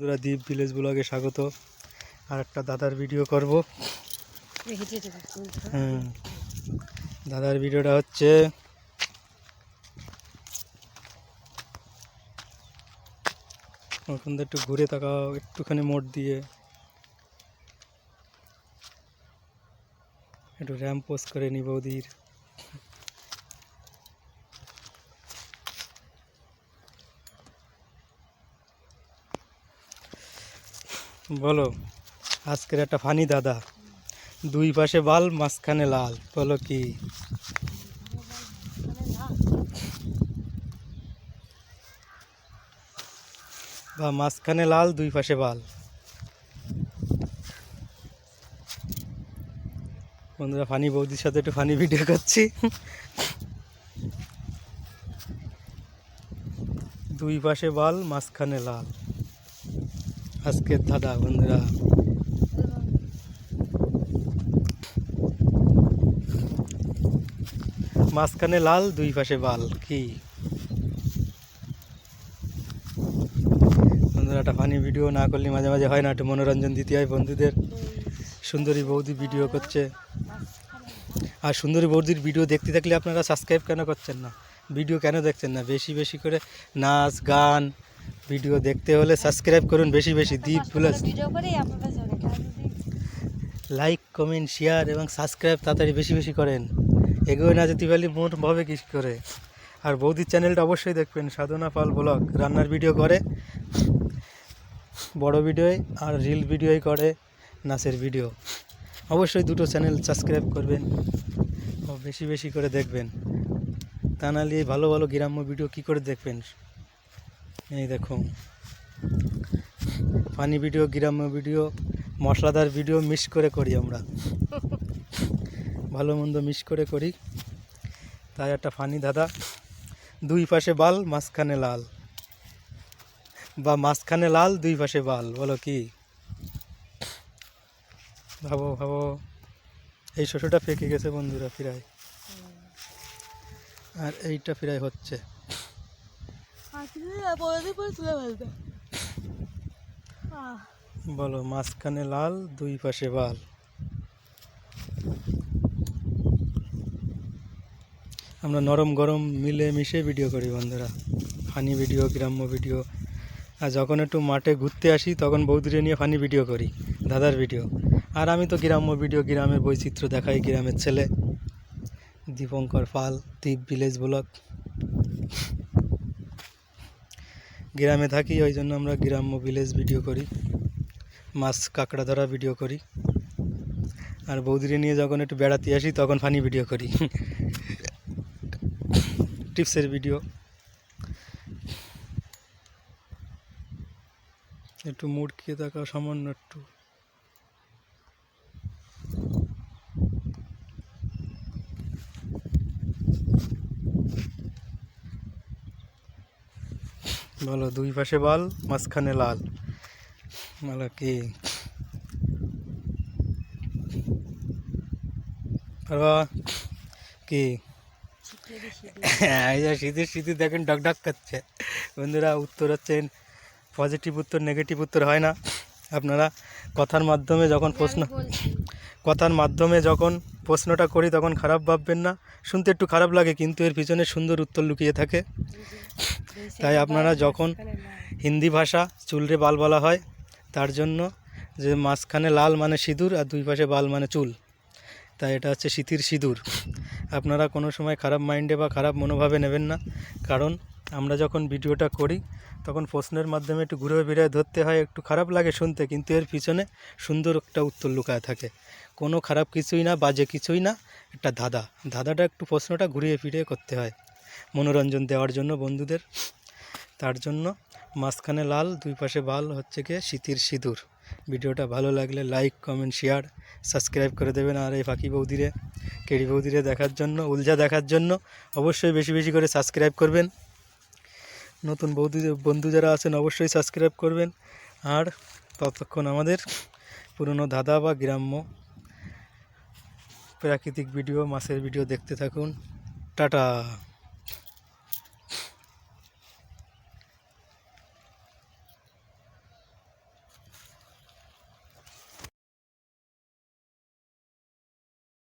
বন্ধুরা দ্বীপ ভিলেজ ব্লগে স্বাগত। আর একটা দাদার ভিডিও করব। হুম দাদার ভিডিওটা হচ্ছে ওখান থেকে একটু ঘুরে তাকাও, একটুখানি মোড় দিয়ে। একটু র্যাম্প পোস্ট করে নি বৌদির বলো, আজকের একটা ফানি দাদা। দুই পাশে বাল, মাঝখানে লাল, বলো কি? বা মাঝখানে লাল, দুই পাশে বাল। বন্ধুরা, ফানি বৌদির সাথে একটু ফানি ভিডিও করছি। দুই পাশে বাল, মাঝখানে লাল। আজকের দাদা, বন্ধুরা। মাঝখানে লাল, দুই পাশে বাল, কি? বন্ধুরা, একটা ফানি ভিডিও না করলে মাঝে মাঝে হয় না, একটু মনোরঞ্জন দিতে হয় বন্ধুদের। সুন্দরী বৌদি ভিডিও করছে। আর সুন্দরী বৌদির ভিডিও দেখতে থাকলে আপনারা সাবস্ক্রাইব কেন করছেন না? ভিডিও কেন দেখছেন না? বেশি বেশি করে নাচ, গান ভিডিও দেখতে হলে সাবস্ক্রাইব করুন বেশি বেশি Deep plus like comment share এবং সাবস্ক্রাইব তাড়াতাড়ি বেশি বেশি করেন। এগোয় না যেতে পারলে মোট ভাবে কি করে? আর বৌদির চ্যানেলটা অবশ্যই দেখবেন সাধনা পাল ব্লগ। রান্নার ভিডিও করে বড় ভিডিওই আর রিল ভিডিওই করে নাচের ভিডিও। অবশ্যই দুটো চ্যানেল সাবস্ক্রাইব করবেন ও বেশি বেশি করে দেখবেন। তা নাহলে ভালো ভালো গ্রাম্য ভিডিও কি করে দেখবেন? এই দেখো। ফানি ভিডিও গ্রাম্য ভিডিও মশলাদার ভিডিও মিস করে করি আমরা। ভালো মন্দ মিস করে করি। তাই একটা ফানি দাদা দুই পাশে বাল মাঝখানে লাল। বা মাঝখানে লাল দুই পাশে বাল বলো কি? ভাবো ভাবো। এই শস্যটা ফেঁকে গেছে বন্ধুরা ফিরায় আর এইটা ফিরায় হচ্ছে। বলো, মাঝখানে লাল, দুই পাশে বাল। আমরা নরম গরম মিলে মিশে ভিডিও করি বন্ধুরা। ফানি ভিডিও গ্রাম্য ভিডিও আর যখন একটু মাঠে ঘুরতে আসি, তখন বৌদিরে নিয়ে ফানি ভিডিও করি, দাদার ভিডিও আর আমি তো গ্রাম্য ভিডিও গ্রামের বৈচিত্র্য দেখাই, গ্রামের ছেলে। দীপঙ্কর পাল দ্বীপ ভিলেজ ব্লগ গ্রামে থাকি, ওই জন্য আমরা গ্রাম্য ভিলেজ ভিডিও করি, মাছ কাঁকড়া ধরা ভিডিও করি। আর বৌদিরে নিয়ে যখন একটু বেড়াতে আসি, তখন ফানি ভিডিও করি। টিপসের ভিডিও একটু মুড়কিয়ে থাকা সামান্য একটু। বলো দুই পাশে বাল মাঝখানে লাল। বলো কি? কি? হ্যাঁ, এই যে শীতের শীতে দেখেন ডক ডক করছে। বন্ধুরা উত্তর হচ্ছেন পজিটিভ উত্তর নেগেটিভ উত্তর হয় না। আপনারা কথার মাধ্যমে যখন প্রশ্ন কথার মাধ্যমে যখন প্রশ্নটা করি তখন খারাপ ভাববেন না। শুনতে একটু খারাপ লাগে, কিন্তু এর পিছনে সুন্দর উত্তর লুকিয়ে থাকে। তাই আপনারা যখন হিন্দি ভাষা চুলরে বাল বলা হয়, তার জন্য যে মাঝখানে লাল মানে সিঁদুর আর দুই পাশে বাল মানে চুল। তাই এটা হচ্ছে শীতির সিঁদুর। আপনারা কোনো সময় খারাপ মাইন্ডে বা খারাপ মনোভাবে নেবেন না, কারণ আমরা যখন ভিডিওটা করি, তখন প্রশ্নের মাধ্যমে একটু ঘুরে ফিরে ধরতে হয়, একটু খারাপ লাগে শুনতে, কিন্তু এর পিছনে সুন্দর একটা উত্তর লুকায় থাকে। কোনো খারাপ কিছুই না, বাজে কিছুই না, একটা ধাঁধা। ধাঁধাটা একটু প্রশ্নটা ঘুরিয়ে ফিরিয়ে করতে হয়। মনোরঞ্জন দেওয়ার জন্য বন্ধুদের। তার জন্য মাঝখানে লাল, দুই পাশে বাল হচ্ছে গিয়ে শীতির সিঁদুর। ভিডিওটা ভালো লাগলে লাইক, কমেন্ট, শেয়ার, সাবস্ক্রাইব করে দেবেন। আর এই ফাঁকি বৌদিরে, কেড়ি বৌদিরে দেখার জন্য, উলঝা দেখার জন্য অবশ্যই বেশি বেশি করে সাবস্ক্রাইব করবেন। নতুন বৌদি বন্ধু যারা আছেন অবশ্যই সাবস্ক্রাইব করবেন। আর ততক্ষণ আমাদের পুরনো দাদা বা গ্রাম্য প্রাকৃতিক ভিডিও, মাছের ভিডিও দেখতে থাকুন। টাটা।